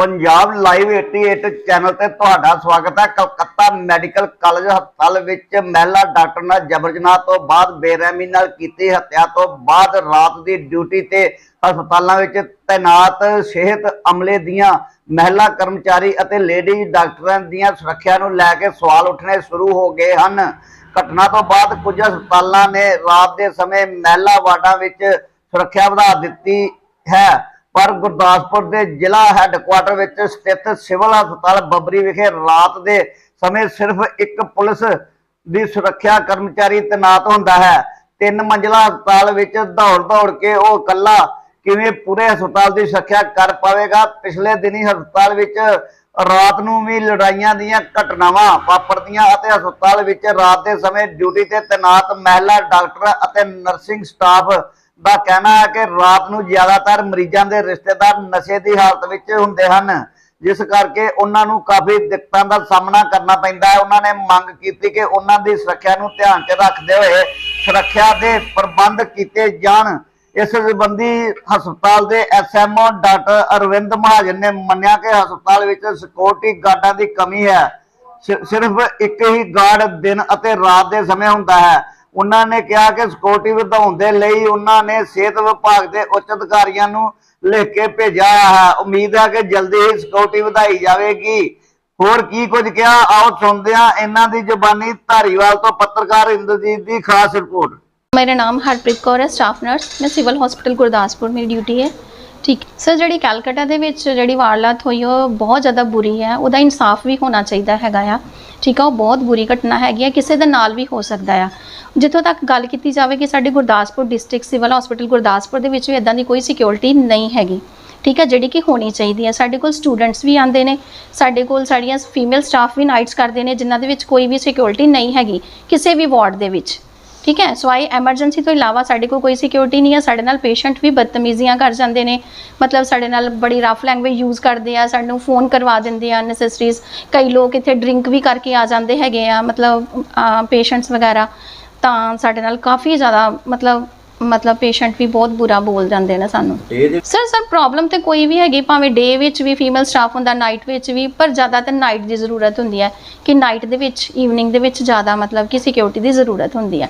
Punjab live 88 channel ਤੇ ਤੁਹਾਡਾ ਸਵਾਗਤ ਹੈ। ਕਲਕੱਤਾ ਮੈਡੀਕਲ ਕਾਲਜ ਹਸਪਤਾਲ ਵਿੱਚ ਮਹਿਲਾ ਡਾਕਟਰ ਨਾਲ ਜਬਰ ਜਨਾਹ ਤੋਂ ਬਾਅਦ ਬੇਰਹਿਮੀ ਨਾਲ ਕੀਤੀ ਹੱਤਿਆ ਤੋਂ ਬਾਅਦ ਰਾਤ ਦੀ ਡਿਊਟੀ ਤੇ ਹਸਪਤਾਲਾਂ ਵਿੱਚ ਤੈਨਾਤ ਸਿਹਤ ਅਮਲੇ ਦੀਆਂ ਮਹਿਲਾ ਕਰਮਚਾਰੀ ਅਤੇ ਲੇਡੀ ਡਾਕਟਰਾਂ ਦੀਆਂ ਸੁਰੱਖਿਆ ਨੂੰ ਲੈ ਕੇ ਸਵਾਲ ਉੱਠਣੇ ਸ਼ੁਰੂ ਹੋ ਗਏ ਹਨ। ਘਟਨਾ ਤੋਂ ਬਾਅਦ ਕੁਝ ਹਸਪਤਾਲਾਂ ਨੇ ਰਾਤ ਦੇ ਸਮੇਂ ਮਹਿਲਾ ਵਾਰਡਾਂ ਵਿੱਚ ਸੁਰੱਖਿਆ ਵਧਾ ਦਿੱਤੀ ਹੈ। ਪਰ ਗੁਰਦਾਸਪੁਰ ਦੇ ਜ਼ਿਲ੍ਹਾ ਹੈੱਡਕੁਆਟਰ ਵਿੱਚ ਸਥਿਤ ਸਿਵਲ ਹਸਪਤਾਲ ਬੱਬਰੀ ਵਿਖੇ ਰਾਤ ਦੇ ਸਮੇਂ ਸਿਰਫ ਇੱਕ ਪੁਲਿਸ ਦੀ ਸੁਰੱਖਿਆ ਕਰਮਚਾਰੀ ਤੈਨਾਤ ਹੁੰਦਾ ਹੈ। ਤਿੰਨ ਮੰਜ਼ਲਾ ਹਸਪਤਾਲ ਵਿੱਚ ਦੌੜ ਦੌੜ ਕੇ ਉਹ ਇਕੱਲਾ ਕਿਵੇਂ ਪੂਰੇ ਹਸਪਤਾਲ ਦੀ ਸੁਰੱਖਿਆ ਕਰ ਪਾਵੇਗਾ? ਪਿਛਲੇ ਦਿਨੀ ਹਸਪਤਾਲ ਵਿੱਚ ਰਾਤ ਨੂੰ ਵੀ ਲੜਾਈਆਂ ਦੀਆਂ ਘਟਨਾਵਾਂ ਵਾਪਰਦੀਆਂ ਅਤੇ ਹਸਪਤਾਲ ਵਿੱਚ ਰਾਤ ਦੇ ਸਮੇਂ ਡਿਊਟੀ ਤੇ ਤੈਨਾਤ ਮਹਿਲਾ, ਡਾਕਟਰ ਅਤੇ ਨਰਸਿੰਗ ਸਟਾਫ ਦਾ ਕਹਿਣਾ ਹੈ ਕਿ ਰਾਤ ਨੂੰ ਜ਼ਿਆਦਾਤਰ ਮਰੀਜ਼ਾਂ ਦੇ ਰਿਸ਼ਤੇਦਾਰ ਨਸ਼ੇ ਦੀ ਹਾਲਤ ਵਿੱਚ ਹੁੰਦੇ ਹਨ, ਜਿਸ ਕਰਕੇ ਉਹਨਾਂ ਨੂੰ ਕਾਫੀ ਦਿੱਕਤਾਂ ਦਾ ਸਾਹਮਣਾ ਕਰਨਾ ਪੈਂਦਾ ਹੈ। ਉਹਨਾਂ ਨੇ ਮੰਗ ਕੀਤੀ ਕਿ ਉਹਨਾਂ ਦੀ ਸੁਰੱਖਿਆ ਨੂੰ ਧਿਆਨ 'ਚ ਰੱਖਦੇ ਹੋਏ ਸੁਰੱਖਿਆ ਦੇ ਪ੍ਰਬੰਧ ਕੀਤੇ ਜਾਣ। ਇਸ ਸੰਬੰਧੀ ਹਸਪਤਾਲ ਦੇ ਐਸਐਮਓ ਡਾਕਟਰ ਅਰਵਿੰਦ ਮਹਾਜਨ ਨੇ ਮੰਨਿਆ ਕਿ ਹਸਪਤਾਲ ਵਿੱਚ ਸਿਕਿਉਰਿਟੀ ਗਾਰਡਾਂ ਦੀ ਕਮੀ ਹੈ। ਸਿਰਫ ਇੱਕ ਹੀ ਗਾਰਡ ਦਿਨ ਅਤੇ ਰਾਤ ਦੇ ਸਮੇਂ ਹੁੰਦਾ ਹੈ। ਉਹਨਾਂ ਨੇ ਕਿਹਾ ਕਿ ਸਿਕਿਉਰਿਟੀ ਵਧਾਉਣ ਦੇ ਲਈ ਉਹਨਾਂ ਨੇ ਸਿਹਤ ਵਿਭਾਗ ਦੇ ਉੱਚ ਅਧਿਕਾਰੀਆਂ ਨੂੰ ਲਿਖ ਕੇ ਭੇਜਿਆ ਹੈ। ਉਮੀਦ ਹੈ ਕਿ ਜਲਦੀ ਹੀ ਸਿਕਿਉਰਿਟੀ ਵਧਾਈ ਜਾਵੇਗੀ। ਹੋਰ ਕੀ ਕੁਝ ਕਿਹਾ? ਆਓ ਸੁਣਦੇ ਹਾਂ ਇਹਨਾਂ ਦੀ ਜ਼ੁਬਾਨੀ ਧਾਰੀਵਾਲ ਤੋਂ ਪੱਤਰਕਾਰ ਇੰਦਰਜੀਤ ਦੀ ਖਾਸ ਰਿਪੋਰਟ। ਮੇਰਾ ਨਾਮ ਹਰਪ੍ਰੀਤ ਕੌਰ ਹੈ ਸਟਾਫ ਨਰਸ ਮੈਂ ਸਿਵਲ ਹਸਪੀਟਲ ਗੁਰਦਾਸਪੁਰ ਮੇਰੀ ਡਿਊਟੀ ਹੈ। ਠੀਕ। ਸਰ ਜਿਹੜੀ ਕੈਲਕਟਾ ਦੇ ਵਿੱਚ ਜਿਹੜੀ ਵਾਰਦਾਤ ਹੋਈ, ਉਹ ਬਹੁਤ ਜ਼ਿਆਦਾ ਬੁਰੀ ਹੈ। ਉਹਦਾ ਇਨਸਾਫ ਵੀ ਹੋਣਾ ਚਾਹੀਦਾ ਹੈਗਾ ਆ। ਠੀਕ ਆ, ਉਹ ਬਹੁਤ ਬੁਰੀ ਘਟਨਾ ਹੈਗੀ ਆ। ਕਿਸੇ ਦੇ ਨਾਲ ਵੀ ਹੋ ਸਕਦਾ ਆ। ਜਿੱਥੋਂ ਤੱਕ ਗੱਲ ਕੀਤੀ ਜਾਵੇ ਕਿ ਸਾਡੇ Gurdaspur district civil hospital Gurdaspur ਦੇ ਵਿੱਚ ਵੀ ਇਦਾਂ ਦੀ ਕੋਈ ਸਿਕਿਉਰਿਟੀ ਨਹੀਂ ਹੈਗੀ। ਠੀਕ ਹੈ ਜਿਹੜੀ ਕਿ ਹੋਣੀ ਚਾਹੀਦੀ ਹੈ ਸਾਡੇ ਕੋਲ ਸਟੂਡੈਂਟਸ ਵੀ ਆਉਂਦੇ ਨੇ। ਸਾਡੇ ਕੋਲ ਸਾਡੀਆਂ ਫੀਮੇਲ ਸਟਾਫ ਵੀ ਨਾਈਟਸ ਕਰਦੇ ਨੇ, ਜਿਨ੍ਹਾਂ ਦੇ ਵਿੱਚ ਕੋਈ ਵੀ ਸਿਕਿਉਰਿਟੀ ਨਹੀਂ ਹੈਗੀ ਕਿਸੇ ਵੀ ਵਾਰਡ ਦੇ ਵਿੱਚ। ਠੀਕ ਹੈ? ਸੋ ਆਈ ਐਮਰਜੈਂਸੀ ਤੋਂ ਇਲਾਵਾ ਸਾਡੇ ਕੋਲ ਕੋਈ ਸਿਕਿਉਰਿਟੀ ਨਹੀਂ ਹੈ। ਸਾਡੇ ਨਾਲ ਪੇਸ਼ੈਂਟ ਵੀ ਬਦਤਮੀਜ਼ੀਆਂ ਕਰ ਜਾਂਦੇ ਨੇ। ਮਤਲਬ ਸਾਡੇ ਨਾਲ ਬੜੀ ਰਫ ਲੈਂਗੁਏਜ ਯੂਜ਼ ਕਰਦੇ ਆ। ਸਾਨੂੰ ਫੋਨ ਕਰਵਾ ਦਿੰਦੇ ਆ ਨੈਸੈਸਰੀਜ਼ ਕਈ ਲੋਕ ਇੱਥੇ ਡਰਿੰਕ ਵੀ ਕਰਕੇ ਆ ਜਾਂਦੇ ਹੈਗੇ ਆ ਮਤਲਬ ਪੇਸ਼ੈਂਟਸ ਵਗੈਰਾ। ਤਾਂ ਸਾਡੇ ਨਾਲ ਕਾਫੀ ਜ਼ਿਆਦਾ ਮਤਲਬ ਮਤਲਬ ਪੇਸ਼ੈਂਟ ਵੀ ਬਹੁਤ ਬੁਰਾ ਬੋਲ ਜਾਂਦੇ ਨੇ ਸਾਨੂੰ। ਸਰ ਸਰ ਪ੍ਰੋਬਲਮ ਤੇ ਕੋਈ ਵੀ ਹੈਗੀ ਭਾਵੇਂ ਡੇ ਵਿੱਚ ਵੀ ਫੀਮੇਲ ਸਟਾਫ ਹੁੰਦਾ ਨਾਈਟ ਵਿੱਚ ਵੀ ਪਰ ਜ਼ਿਆਦਾਤਰ ਨਾਈਟ ਦੀ ਜ਼ਰੂਰਤ ਹੁੰਦੀ ਹੈ। ਕਿ ਨਾਈਟ ਦੇ ਵਿੱਚ ਈਵਨਿੰਗ ਦੇ ਵਿੱਚ ਜ਼ਿਆਦਾ ਮਤਲਬ ਕਿ ਸਿਕਿਉਰਿਟੀ ਦੀ ਜ਼ਰੂਰਤ ਹੁੰਦੀ ਹੈ।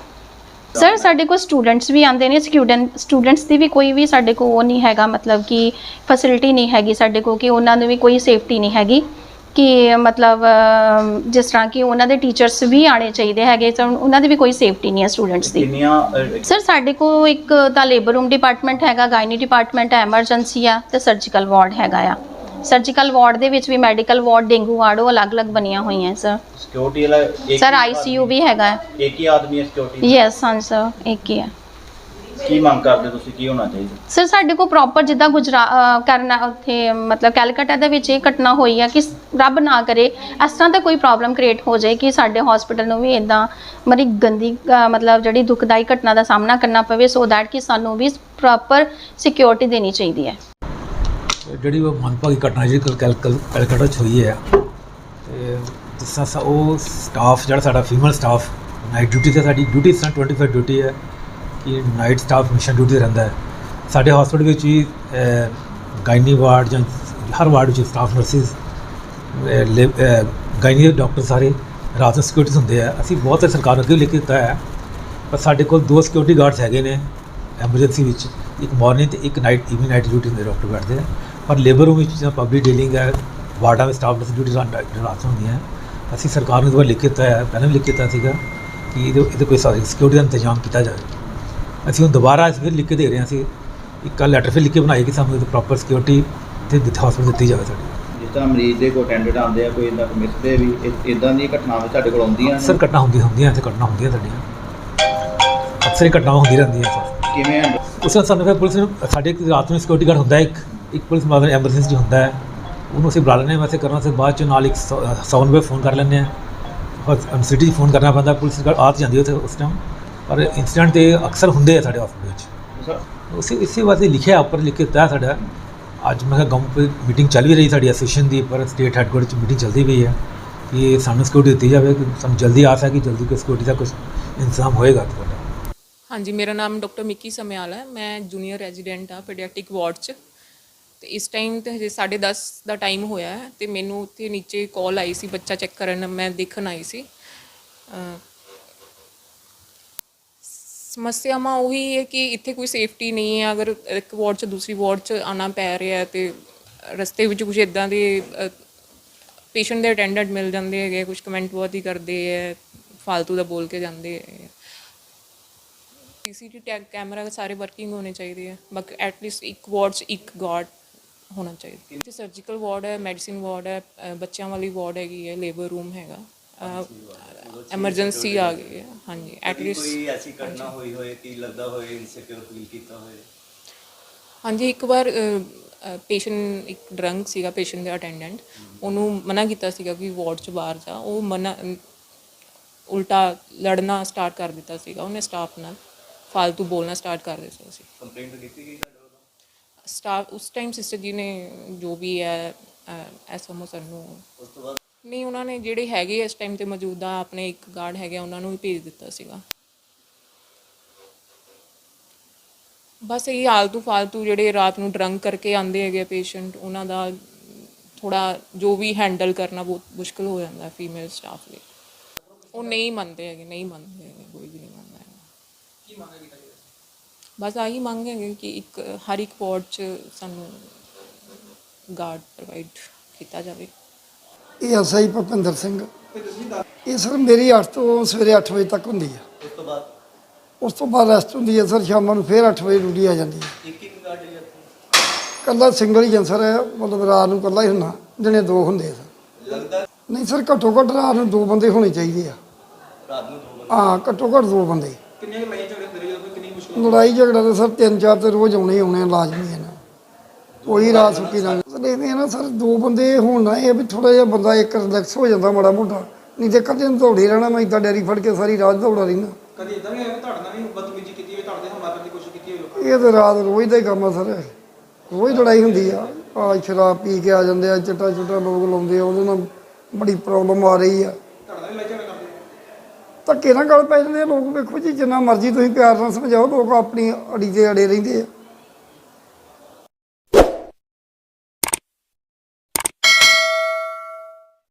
ਸਰ ਸਾਡੇ ਕੋਲ ਸਟੂਡੈਂਟਸ ਵੀ ਆਉਂਦੇ ਨੇ ਸਟੂਡੈਂਟ ਸਟੂਡੈਂਟਸ ਦੀ ਵੀ ਕੋਈ ਵੀ ਸਾਡੇ ਕੋਲ ਉਹ ਨਹੀਂ ਹੈਗਾ ਮਤਲਬ ਕਿ ਫੈਸਿਲਿਟੀ ਨਹੀਂ ਹੈਗੀ ਸਾਡੇ ਕੋਲ ਕਿ ਉਹਨਾਂ ਨੂੰ ਵੀ ਕੋਈ ਸੇਫਟੀ ਨਹੀਂ ਹੈਗੀ ਕਿ ਮਤਲਬ ਜਿਸ ਤਰ੍ਹਾਂ ਕਿ ਉਹਨਾਂ ਦੇ ਟੀਚਰਸ ਵੀ ਆਣੇ ਚਾਹੀਦੇ ਹੈਗੇ ਤਾਂ ਉਹਨਾਂ ਦੀ ਵੀ ਕੋਈ ਸੇਫਟੀ ਨਹੀਂ ਹੈ ਸਟੂਡੈਂਟਸ ਦੀ। ਕਿੰਨੀਆਂ ਅਹ, ਸਰ ਸਾਡੇ ਕੋਲ ਇੱਕ ਤਾਂ ਲੇਬਰ ਰੂਮ ਡਿਪਾਰਟਮੈਂਟ ਹੈਗਾ ਗਾਇਨੀ ਡਿਪਾਰਟਮੈਂਟ ਹੈ ਐਮਰਜੈਂਸੀ ਆ ਤੇ ਸਰਜੀਕਲ ਵਾਰਡ ਹੈਗਾ ਆ। ਸਰਜੀਕਲ ਵਾਰਡ ਦੇ ਵਿੱਚ ਵੀ ਮੈਡੀਕਲ ਵਾਰਡ ਡੇਂਗੂ ਵਾਰਡ ਉਹ ਅਲੱਗ-ਅਲੱਗ ਬਣੀਆਂ ਹੋਈਆਂ ਸਰ ਸਿਕਿਉਰਿਟੀ ਵਾਲਾ ਇੱਕ ਸਰ ਆਈਸੀਯੂ ਵੀ ਹੈਗਾ ਇੱਕ ਹੀ ਆਦਮੀ ਹੈ ਸਿਕਿਉਰਿਟੀ ਯੈਸ ਹਾਂ ਸਰ ਇੱਕ ਹੀ ਹੈ। ਕੀ ਮੰਗ ਕਰਦੇ ਤੁਸੀਂ? ਕੀ ਹੋਣਾ ਚਾਹੀਦਾ? ਸਰ ਸਾਡੇ ਕੋਲ ਪ੍ਰੋਪਰ ਜਿੱਦਾਂ ਗੁਜਰਾ ਅਹ ਕਰਨਾ ਉੱਥੇ ਮਤਲਬ ਕੈਲਕਟਾ ਦੇ ਵਿੱਚ ਇਹ ਘਟਨਾ ਹੋਈ ਆ ਕਿ ਰੱਬ ਨਾ ਕਰੇ ਇਸ ਤਰ੍ਹਾਂ ਦਾ ਕੋਈ ਪ੍ਰੋਬਲਮ ਕ੍ਰੀਏਟ ਹੋ ਜਾਏ ਕਿ ਸਾਡੇ ਹਸਪੀਟਲ ਨੂੰ ਵੀ ਇਦਾਂ ਮਰੀ ਗੰਦੀ ਅਹ ਮਤਲਬ ਜਿਹੜੀ ਦੁਖਦਾਈ ਘਟਨਾ ਦਾ ਸਾਹਮਣਾ ਕਰਨਾ ਪਵੇ ਸੋ ਦੈਟ ਕਿ ਸਾਨੂੰ ਵੀ ਪ੍ਰੋਪਰ ਸਿਕਿਉਰਿਟੀ ਦੇਣੀ ਚਾਹੀਦੀ ਹੈ। ਜਿਹੜੀ ਉਹ ਮੰਦਭਾਗੀ ਘਟਨਾ ਜਿਹੜੀ ਕੱਲ ਕੱਲ ਕੱਲ ਕਲਕੱਤਾ 'ਚ ਹੋਈ ਹੈ, ਤੇ ਜਿਸ ਤਰ੍ਹਾਂ ਉਹ ਸਟਾਫ ਜਿਹੜਾ ਸਾਡਾ ਫੀਮੇਲ ਸਟਾਫ ਨਾਈਟ ਡਿਊਟੀ ਤੇ ਸਾਡੀ ਡਿਊਟੀ ਇਸ ਤਰ੍ਹਾਂ 24 ਡਿਊਟੀ ਹੈ ਕਿ ਨਾਈਟ ਸਟਾਫ ਮਿਸ਼ਨ ਡਿਊਟੀ ਤੇ ਰਹਿੰਦਾ ਹੈ। ਸਾਡੇ ਹਸਪੀਟਲ ਵਿੱਚ ਵੀ ਗਾਇਨੀ ਵਾਰਡ ਜਾਂ ਹਰ ਵਾਰਡ ਵਿੱਚ ਸਟਾਫ ਨਰਸਿਸ ਗਾਇਨੀ ਦੇ ਡਾਕਟਰ ਸਾਰੇ ਰਾਤ ਨੂੰ ਸਿਕਿਉਰਿਟੀ ਹੁੰਦੇ ਆ। ਅਸੀਂ ਬਹੁਤ ਸਰਕਾਰ ਨੂੰ ਅੱਗੇ ਵੀ ਲਿਖ ਕੇ ਦਿੱਤਾ ਹੈ, ਪਰ ਸਾਡੇ ਕੋਲ ਦੋ ਸਿਕਿਉਰਿਟੀ ਗਾਰਡਸ ਹੈਗੇ ਨੇ ਐਮਰਜੈਂਸੀ ਵਿੱਚ, ਇੱਕ ਮਾਰਨਿੰਗ ਤੇ ਇੱਕ ਨਾਈਟ ਈਵਨਿੰਗ ਨਾਈਟ ਡਿਊਟੀ ਦੇ ਡਾਕਟਰ ਬੈਠਦੇ ਆ ਪਰ ਲੇਬਰ ਰੂਮ ਵਿੱਚ ਜਾਂ ਪਬਲਿਕ ਡੀਲਿੰਗ ਹੈ ਵਾਰਡਾਂ ਵਿੱਚ ਸਟਾਫ ਦੀ ਡਿਊਟੀ ਰਾਤ ਰਾਤ ਨੂੰ ਹੁੰਦੀਆਂ ਅਸੀਂ ਸਰਕਾਰ ਨੂੰ ਇਸ ਵਾਰ ਲਿਖ ਦਿੱਤਾ ਹੈ ਪਹਿਲਾਂ ਵੀ ਲਿਖ ਦਿੱਤਾ ਸੀਗਾ ਕਿ ਇਹਦੇ ਇਹਦੇ ਕੋਈ ਸਿਕਿਉਰਿਟੀ ਦਾ ਇੰਤਜ਼ਾਮ ਕੀਤਾ ਜਾਵੇ। ਅਸੀਂ ਹੁਣ ਦੁਬਾਰਾ ਇਸ ਫਿਰ ਲਿਖ ਕੇ ਦੇ ਰਹੇ ਹਾਂ ਅਸੀਂ ਇੱਕ ਲੈਟਰ ਫਿਰ ਲਿਖ ਕੇ ਬਣਾਈ ਕਿ ਸਾਨੂੰ ਇਹਦੀ ਪ੍ਰੋਪਰ ਸਿਕਿਉਰਿਟੀ ਤੇ ਹਸਪਤਾਲ ਦਿੱਤੀ ਜਾਵੇ ਸਾਡੀ। ਤਰ੍ਹਾਂ ਮਰੀਜ਼ ਦੇ ਕੋਈ ਅਟੈਂਡੈਂਟ ਆਉਂਦੇ ਆ ਕੋਈ ਇਦਾਂ ਮਿਸਦੇ ਵੀ ਇਦਾਂ ਦੀਆਂ ਘਟਨਾਵਾਂ ਤੁਹਾਡੇ ਕੋਲ ਆਉਂਦੀਆਂ? ਅਕਸਰ ਘਟਨਾ ਹੁੰਦੀ ਹੁੰਦੀਆਂ ਇੱਥੇ ਘਟਨਾ ਹੁੰਦੀਆਂ ਸਾਡੀਆਂ। ਅਕਸਰ ਘਟਨਾਵਾਂ ਹੁੰਦੀਆਂ ਰਹਿੰਦੀਆਂ ਸਰ। ਕਿਵੇਂ handle- ਉਸ ਨਾਲ ਸਾਨੂੰ ਫਿਰ ਪੁਲਿਸ ਨੂੰ ਸਾਡੇ ਇੱਕ ਰਾਤ ਨੂੰ ਸਿਕਿਉਰਿਟੀ ਗਾਰਡ ਹੁੰਦਾ ਹੈ ਇੱਕ ਇੱਕ ਪੁਲਿਸ ਮਾਦਰ ਐਮਰਜੈਂਸੀ ਹੁੰਦਾ ਹੈ। ਉਹਨੂੰ ਅਸੀਂ ਬੁਲਾ ਲੈਂਦੇ ਹਾਂ ਵੈਸੇ ਕਰਨਾ ਸੀ ਬਾਅਦ ਚ ਨਾਲ ਇੱਕ ਸਾਊਂਡ ਵੇ ਫੋਨ ਕਰ ਲੈਂਦੇ ਹਾਂ। ਔਰ ਸਿਟੀ ਫੋਨ ਕਰਨਾ ਪੈਂਦਾ ਪੁਲਿਸ ਗਾਰਡ ਆ ਜਾਂਦੀ ਉੱਥੇ ਉਸ ਟਾਈਮ ਪਰ ਇੰਸੀਡੈਂਟ ਤੇ ਅਕਸਰ ਹੁੰਦੇ ਆ ਸਾਡੇ ਹਸਪਤਾਲ ਵਿੱਚ। ਉਸੇ ਇਸੇ ਵਾਸਤੇ ਲਿਖਿਆ ਉੱਪਰ ਲਿਖ ਕੇ ਦਿੱਤਾ ਸਾਡਾ। ਅੱਜ ਮੈਂ ਕਿਹਾ ਗਮ ਮੀਟਿੰਗ ਚੱਲ ਵੀ ਰਹੀ ਸਾਡੀ ਐਸੋਸੀਏਸ਼ਨ ਦੀ ਪਰ ਸਟੇਟ ਹੈਡਕੁਆਟਰ 'ਚ ਮੀਟਿੰਗ ਚੱਲਦੀ ਪਈ ਹੈ ਕਿ ਸਾਨੂੰ ਸਿਕਿਉਰਿਟੀ ਦਿੱਤੀ ਜਾਵੇ ਕਿ ਸਾਨੂੰ ਜਲਦੀ ਆਸ ਹੈ ਕਿ ਜਲਦੀ ਕੋਈ ਸਿਕਿਉਰਿਟੀ ਦਾ ਕੁਝ ਇੰਤਜ਼ਾਮ ਹੋਏਗਾ ਤੁਹਾਡਾ। ਹਾਂਜੀ, ਮੇਰਾ ਨਾਮ ਡਾਕਟਰ ਮਿੱਕੀ ਸਮਿਆਲ ਹੈ। ਮੈਂ ਜੂਨੀਅਰ ਰੈਜ਼ੀਡੈਂਟ ਆ ਪੀਡੀਆਟ੍ਰਿਕ ਵਾਰਡ 'ਚ। ਤੇ ਇਸ ਟਾਈਮ ਤੇ ਹਜੇ 10:30 ਦਾ ਟਾਈਮ ਹੋਇਆ ਹੈ ਤੇ ਮੈਨੂੰ ਉੱਥੇ ਨੀਚੇ ਕਾਲ ਆਈ ਸੀ, ਬੱਚਾ ਚੈੱਕ ਕਰਨ, ਮੈਂ ਦੇਖਣ ਆਈ ਸੀ। ਅਹ ਸਮੱਸਿਆਵਾਂ ਉਹੀ ਹੈ ਕਿ ਇੱਥੇ ਕੋਈ ਸੇਫਟੀ ਨਹੀਂ ਹੈ। ਅਗਰ ਇੱਕ ਵਾਰਡ 'ਚ ਦੂਸਰੀ ਵਾਰਡ 'ਚ ਆਣਾ ਪੈ ਰਿਹਾ ਹੈ ਤੇ ਰਸਤੇ ਵਿੱਚ ਕੁਝ ਇਦਾਂ ਦੇ ਪੇਸ਼ੈਂਟ ਦੇ ਅਟੈਂਡੈਂਟ ਮਿਲ ਜਾਂਦੇ ਹੈਗੇ ਕੁਝ ਕਮੈਂਟ ਬਹੁਤ ਹੀ ਕਰਦੇ ਹੈ, ਫਾਲਤੂ ਦਾ ਬੋਲ ਕੇ ਜਾਂਦੇ ਹੈ ਸੀਸੀਟੀ ਟੈਗ ਕੈਮਰਾ ਸਾਰੇ ਵਰਕਿੰਗ ਹੋਣੇ ਚਾਹੀਦੇ ਹੈ ਬਟ ਐਟਲੀਸਟ ਇੱਕ ਵਾਰਡ 'ਚ ਇੱਕ ਗਾਰਡ ਹੋਣਾ ਚਾਹੀਦਾ। ਇੱਥੇ ਸਰਜੀਕਲ ਵਾਰਡ ਹੈ ਮੈਡੀਸਿਨ ਵਾਰਡ ਹੈ ਅ, ਬੱਚਿਆਂ ਵਾਲੀ ਵਾਰਡ ਹੈਗੀ ਹੈ ਲੇਬਰ ਰੂਮ ਹੈਗਾ। ਐਮਰਜੈਂਸੀ ਆ ਗਈ ਹੈ ਹਾਂਜੀ ਐਟਲੀਸਟ ਕੋਈ ਐਸੀ ਘਟਨਾ ਹੋਈ ਹੋਏ ਕਿ ਲੱਗਦਾ ਹੋਏ ਇਨਸਿਕਿਉਰ ਫੀਲ ਕੀਤਾ ਹੋਏ? ਹਾਂਜੀ ਇੱਕ ਵਾਰ ਪੇਸ਼ੈਂਟ ਇੱਕ ਡਰੰਕ ਸੀਗਾ ਪੇਸ਼ੈਂਟ ਦੇ ਅਟੈਂਡੈਂਟ ਉਹਨੂੰ ਮਨਾ ਕੀਤਾ ਸੀਗਾ ਕਿ ਵਾਰਡ 'ਚ ਬਾਹਰ ਜਾ। ਉਹ ਮਨਾ ਅਮ, ਉਲਟਾ ਲੜਨਾ ਸਟਾਰਟ ਕਰ ਦਿੱਤਾ ਸੀਗਾ। ਉਹਨੇ ਸਟਾਫ ਨਾਲ। ਫालतू ਬੋਲਣਾ ਸਟਾਰਟ ਕਰ ਦਿੱਤਾ ਸੀ। ਕੰਪਲੇਂਟ ਕੀਤੀ ਗਈ ਤੁਹਾਡੇ ਵੱਲੋਂ? ਸਟਾਫ ਉਸ ਟਾਈਮ ਸਿਸਟਰ ਜੀ ਨੇ ਜੋ ਵੀ ਹੈ ਐਸਐਮਓ ਸਰ ਨੂੰ ਉਸ ਤੋਂ ਬਾਅਦ? ਨਹੀਂ ਉਹਨਾਂ ਨੇ ਜਿਹੜੇ ਹੈਗੇ ਇਸ ਟਾਈਮ ਤੇ ਮੌਜੂਦਾ ਆਪਣੇ ਇੱਕ ਗਾਰਡ ਹੈਗੇ ਉਹਨਾਂ ਨੂੰ ਵੀ ਭੇਜ ਦਿੱਤਾ ਸੀਗਾ। ਬਸ ਇਹ ਆਲਤੂ ਫਾਲਤੂ ਜਿਹੜੇ ਰਾਤ ਨੂੰ ਡਰੰਕ ਕਰਕੇ ਆਉਂਦੇ ਹੈਗੇ ਪੇਸ਼ੈਂਟ ਉਹਨਾਂ ਦਾ ਥੋੜਾ ਜੋ ਵੀ ਹੈਂਡਲ ਕਰਨਾ ਬਹੁਤ ਮੁਸ਼ਕਲ ਹੋ ਜਾਂਦਾ ਫੀਮੇਲ ਸਟਾਫ ਲਈ। ਉਹ ਨਹੀਂ ਮੰਨਦੇ ਹੈਗੇ ਨਹੀਂ ਮੰਨਦੇ ਹੈਗੇ ਕੋਈ ਵੀ। ਬਸ ਆਹੀ ਮੰਗ ਕਿ ਇੱਕ ਹਰ ਇੱਕ ਵਾਰਡ 'ਚ ਸਾਨੂੰ ਗਾਰਡ ਪ੍ਰੋਵਾਈਡ ਕੀਤਾ ਜਾਵੇ। ਇਹ ਐਸਆਈ ਭੁਪਿੰਦਰ ਸਿੰਘ। ਇਹ ਸਰ ਮੇਰੀ 8 ਤੋਂ ਸਵੇਰੇ 8 ਵਜੇ ਤੱਕ ਹੁੰਦੀ ਹੈ ਉਸ ਤੋਂ ਬਾਅਦ? ਉਸ ਤੋਂ ਬਾਅਦ ਰੈਸਟ ਹੁੰਦੀ ਹੈ ਸਰ ਸ਼ਾਮਾਂ ਨੂੰ ਫੇਰ 8 ਵਜੇ ਡਿਊਟੀ ਆ ਜਾਂਦੀ ਹੈ ਇੱਕ ਇੱਕ ਗਾੜੀ ਇੱਥੇ ਕੱਲਾ ਸਿੰਗਲ ਹੀ ਜੰਸਰ ਹੈ ਮਤਲਬ ਰਾਤ ਨੂੰ ਕੱਲਾ ਹੀ ਹੁੰਦਾ ਦਿਨੇ ਦੋ ਹੁੰਦੇ ਆ ਸਰ। ਲੱਗਦਾ? ਨਹੀਂ ਸਰ ਘੱਟੋ ਘੱਟ ਰਾਤ ਨੂੰ ਦੋ ਬੰਦੇ ਹੋਣੇ ਚਾਹੀਦੇ ਆ। ਰਾਤ ਨੂੰ ਦੋ ਬੰਦੇ? ਹਾਂ ਘੱਟੋ ਘੱਟ ਦੋ ਬੰਦੇ। ਲੜਾਈ ਝਗੜਾ ਤਾਂ ਸਰ ਤਿੰਨ ਚਾਰ ਤੇ ਰੋਜ਼ ਆਉਣੇ ਹੀ ਆਉਣੇ ਆ, ਲਾਜ਼ਮੀ ਹੈ ਨਾ। ਕੋਈ ਰਾਤ ਸੁੱਕੀ ਨਾ ਦੇਖਦੇ ਆ ਨਾ ਸਰ ਦੋ ਬੰਦੇ ਹੋਣ ਨਾ ਇਹ ਵੀ ਥੋੜਾ ਜਿਹਾ ਬੰਦਾ ਇੱਕ ਰਿਲੈਕਸ ਹੋ ਜਾਂਦਾ ਮਾੜਾ ਮੋਟਾ। ਨਹੀਂ ਤੇ ਕਦੇ ਨੂੰ ਦੌੜੇ ਰਹਿਣਾ ਮੈਂ ਇਦਾਂ ਡੈਰੀ ਫੜ ਕੇ ਸਾਰੀ ਰਾਤ ਦੌੜਾ ਰਹਿਣਾ। ਕਦੀ ਇਦਾਂ ਵੀ ਹੋਇਆ ਕਿ ਤੁਹਾਡੇ ਨਾਲ ਵੀ ਬਦਤਮੀਜ਼ੀ ਕੀਤੀ ਹੋਵੇ ਤੁਹਾਡੇ ਤੇ ਹਮਲਾ ਕਰਨ ਦੀ ਕੋਸ਼ਿਸ਼ ਕੀਤੀ ਹੋਵੇ ਇਹ ਤਾਂ ਰਾਤ ਰੋਜ਼ ਦਾ ਹੀ ਕੰਮ ਆ ਸਰ। ਰੋਜ਼ ਲੜਾਈ ਹੁੰਦੀ ਆ। ਆ ਸ਼ਰਾਬ ਪੀ ਕੇ ਆ ਜਾਂਦੇ ਆ ਚਿੱਟਾ ਚੁੱਟਾ ਲੋਕ ਲਾਉਂਦੇ ਆ ਉਹਦੇ ਨਾਲ ਬੜੀ ਪ੍ਰੋਬਲਮ ਆ ਰਹੀ ਆ ਤੁਹਾਡੇ ਨਾਲ ਵੀ ਲੜਾਈ ਝਗੜਾ ਕਰਦੇ ਆ। ਧੱਕੇ ਨਾਲ ਗੱਲ ਪੈ ਜਾਂਦੇ ਆ ਲੋਕ ਵੇਖੋ ਜੀ, ਜਿੰਨਾ ਮਰਜ਼ੀ ਤੁਸੀਂ ਪਿਆਰ ਨਾਲ ਸਮਝਾਓ, ਲੋਕ ਆਪਣੀ ਅੜੀ ਦੇ ਅੜੇ ਰਹਿੰਦੇ ਆ।